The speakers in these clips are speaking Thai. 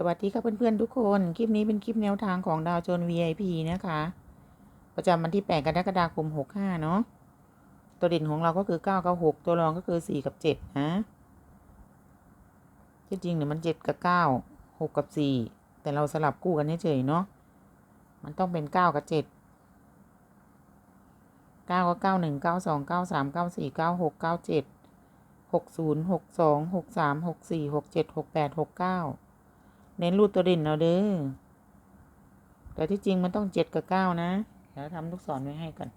สวัสดีครับเพื่อนๆทุกคน คลิปนี้เป็นคลิปแนวทางของดาวโจน VIP นะคะ ประจำวันที่ 8 กรกฎาคม 65 เนาะตัวเด่นของเราก็คือ 9 กับ 6 ตัวรองก็คือ 4 กับ 7 นะที่จริงเนี่ยมัน 7 กับ 9 6 กับ 4 แต่เราสลับคู่กันเฉยๆเนาะมันต้องเป็น 9 กับ 7 9 ก็ 9 1 9 2 9 3 9 4 9 6 9 7 6 0 6 2 6 3 6 4 6 7 6 8 6 9 เน้นรูดตัวเด่นเอาเด้อ แต่ที่จริงมันต้องเจ็ดกับเก้านะเดี๋ยวทำลูกศรไว้ให้ก่อน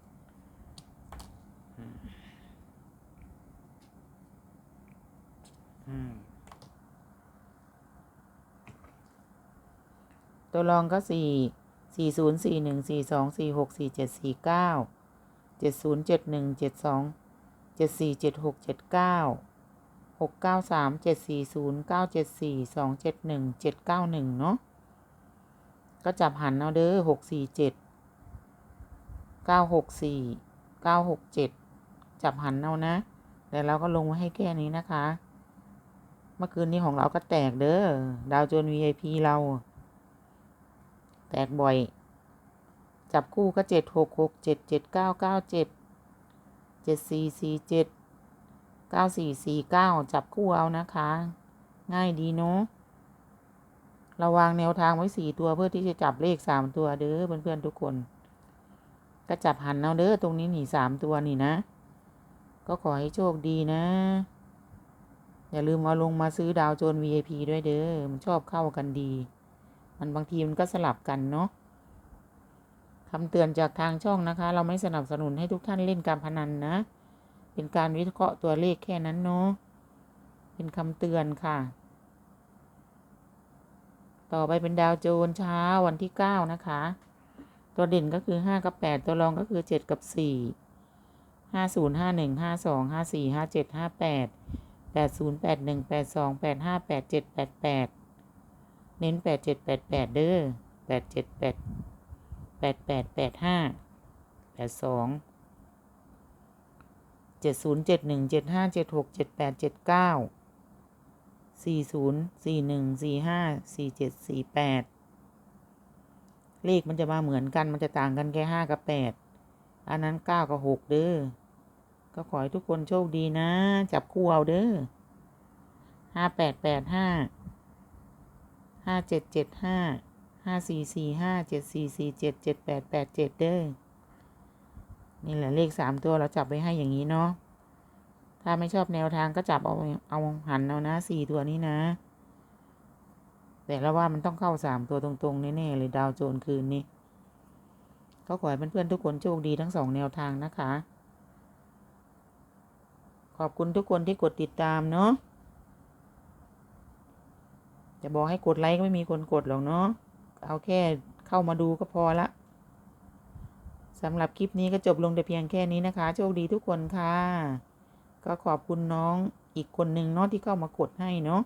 ตัวรองก็สี่สี่ศูนย์สี่หนึ่งสี่สองสี่หกสี่เจ็ดสี่เก้าเจ็ดศูนย์เจ็ดหนึ่งเจ็ดสองเจ็ดสี่เจ็ดหกเจ็ดเก้า หกเก้าสามเจ็ดสี่ศูนย์เก้าเจ็ดสี่สองเจ็ดหนึ่งเจ็ดเก้าหนึ่งเนาะก็จับหันเอาเด้อหกสี่เจ็ดเก้าหกสี่เก้าหกเจ็ดจับหันเอานะแต่เราก็ลงไว้ให้แค่นี้นะคะ เมื่อคืนนี้ของเราก็แตกเด้อดาวโจน VIP เรา แตกบ่อย จับคู่ก็เจ็ดหกหกเจ็ดเจ็ดเก้าเก้าเจ็ดเจ็ดสี่สี่เจ็ด เก้าสี่สี่เก้าจับคู่เอานะคะ ง่ายดีเนาะเราวางแนวทางไว้สี่ตัวเพื่อที่จะจับเลขสามตัวเด้อเพื่อนๆทุกคน ก็จับหันเอาเด้อตรงนี้นี่สามตัวนี่นะ ก็ขอให้โชคดีนะ อย่าลืมเอาลงมาซื้อดาวโจน VIP ด้วยเด้อมันชอบเข้ากันดี มันบางทีมันก็สลับกันเนาะคำเตือนจากทางช่องนะคะ เราไม่สนับสนุนให้ทุกท่านเล่นการพนันนะ เป็นการวิเคราะห์ตัวเลขแค่นั้นเนาะ เป็นคำเตือนค่ะ ต่อไปเป็นดาวโจนเช้าวันที่เก้านะคะ ตัวเด่นก็คือห้ากับแปดตัวรองก็คือเจ็ดกับสี่ห้าศูนย์ห้าหนึ่งห้าสองห้าสี่ห้าเจ็ดห้าแปดแปดศูนย์แปดหนึ่งแปดสองแปดห้าแปดเจ็ดแปดแปดเน้นแปดเจ็ดแปดแปดเด้อแปดเจ็ เจ็ดศูนย์เจ็ดหนึ่งเจ็ดห้าเจ็ดหกเจ็ดแปดเจ็ดเก้าสี่ศูนย์สี่หนึ่งสี่ห้าสี่เจ็ดสี่แปดเลขมันจะมาเหมือนกันมันจะต่างกันแค่ห้ากับแปดอันนั้นเก้ากับหกเด้อ ก็ขอให้ทุกคนโชคดีนะ จับคู่เอาเด้อห้าแปดแปดห้าห้าเจ็ดเจ็ดห้าห้าสี่สี่ห้าเจ็ดสี่สี่เจ็ดเจ็ดแปดแปดเจ็ดเด้อ นี่แหละเลขสามตัวเราจับไว้ให้อย่างนี้เนาะ ถ้าไม่ชอบแนวทางก็จับเอาเอาหันเอานะสี่ตัวนี้นะ แต่ละว่ามันต้องเข้าสามตัวตรงๆแน่ๆเลยดาวโจนคืนนี้ก็ขอให้เพื่อนๆทุกคนโชคดีทั้งสองแนวทางนะคะ ขอบคุณทุกคนที่กดติดตามเนาะ จะบอกให้กดไลค์ก็ไม่มีคนกดหรอกเนาะ เอาแค่เข้ามาดูก็พอละ สำหรับคลิปนี้ก็จบลงแต่เพียงแค่นี้นะคะ โชคดีทุกคนค่ะ ก็ขอบคุณน้องอีกคนหนึ่งเนาะที่เข้ามากดให้เนาะ